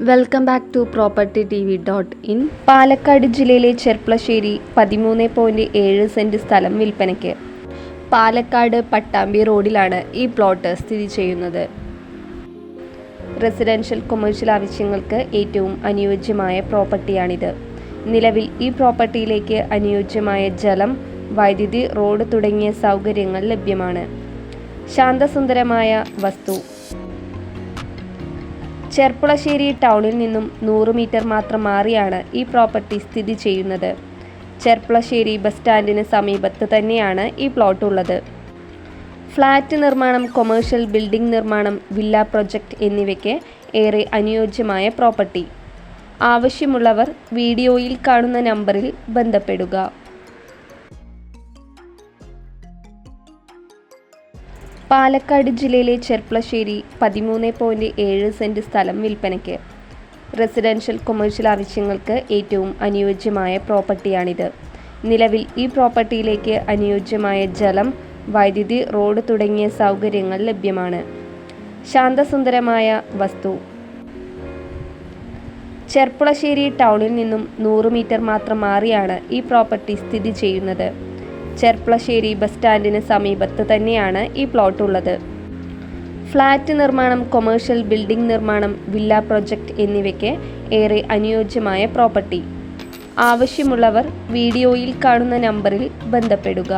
Welcome back to property T V dot in Palakkad ജില്ലയിലെ ചെർപ്പളശ്ശേരി പതിമൂന്ന് point ഏഴ് saint സ്ഥലം വിൽപ്പനയ്ക്ക്. പാലക്കാട് പട്ടാമ്പി റോഡിലാണ് ഈ പ്ലോട്ട് സ്ഥിതി ചെയ്യുന്നത്. റെസിഡൻഷ്യൽ കൊമേഴ്ഷ്യൽ ആവശ്യങ്ങൾക്ക് ഏറ്റവും അനുയോജ്യമായ പ്രോപ്പർട്ടിയാണിത്. നിലവിൽ ഈ പ്രോപ്പർട്ടിയിലേക്ക് അനുയോജ്യമായ ജലം വൈദ്യുതി റോഡ് തുടങ്ങിയ സൗകര്യങ്ങൾ ലഭ്യമാണ്. ശാന്തസുന്ദരമായ വസ്തു ചെർപ്പുളശ്ശേരി ടൗണിൽ നിന്നും നൂറ് മീറ്റർ മാത്രം മാറിയാണ് ഈ പ്രോപ്പർട്ടി സ്ഥിതി ചെയ്യുന്നത്. ചെർപ്പുളശ്ശേരി ബസ് സ്റ്റാൻഡിന് സമീപത്ത് തന്നെയാണ് ഈ പ്ലോട്ട് ഉള്ളത് ഫ്ലാറ്റ് നിർമ്മാണം കൊമേഴ്ഷ്യൽ ബിൽഡിംഗ് നിർമ്മാണം വില്ല പ്രൊജക്റ്റ് എന്നിവയ്ക്ക് ഏറെ അനുയോജ്യമായ പ്രോപ്പർട്ടി. ആവശ്യമുള്ളവർ വീഡിയോയിൽ കാണുന്ന നമ്പറിൽ ബന്ധപ്പെടുക. പാലക്കാട് ജില്ലയിലെ ചെർപ്പളശ്ശേരി പതിമൂന്ന് പോയിന്റ് ഏഴ് സെന്റ് സ്ഥലം വിൽപ്പനയ്ക്ക്. റെസിഡൻഷ്യൽ കൊമേഴ്ഷ്യൽ ആവശ്യങ്ങൾക്ക് ഏറ്റവും അനുയോജ്യമായ പ്രോപ്പർട്ടിയാണിത്. നിലവിൽ ഈ പ്രോപ്പർട്ടിയിലേക്ക് അനുയോജ്യമായ ജലം വൈദ്യുതി റോഡ് തുടങ്ങിയ സൗകര്യങ്ങൾ ലഭ്യമാണ്. ശാന്തസുന്ദരമായ വസ്തു. ചെർപ്പുളശ്ശേരി ടൗണിൽ നിന്നും നൂറ് മീറ്റർ മാത്രം മാറിയാണ് ഈ പ്രോപ്പർട്ടി സ്ഥിതി ചെയ്യുന്നത്. ചെർപ്പളശ്ശേരി ബസ് സ്റ്റാൻഡിന് സമീപത്ത് തന്നെയാണ് ഈ പ്ലോട്ട് ഉള്ളത് ഫ്ലാറ്റ് നിർമ്മാണം കൊമേഴ്ഷ്യൽ ബിൽഡിംഗ് നിർമ്മാണം വില്ല പ്രൊജക്റ്റ് എന്നിവയ്ക്ക് ഏറെ അനുയോജ്യമായ പ്രോപ്പർട്ടി. ആവശ്യമുള്ളവർ വീഡിയോയിൽ കാണുന്ന നമ്പറിൽ ബന്ധപ്പെടുക.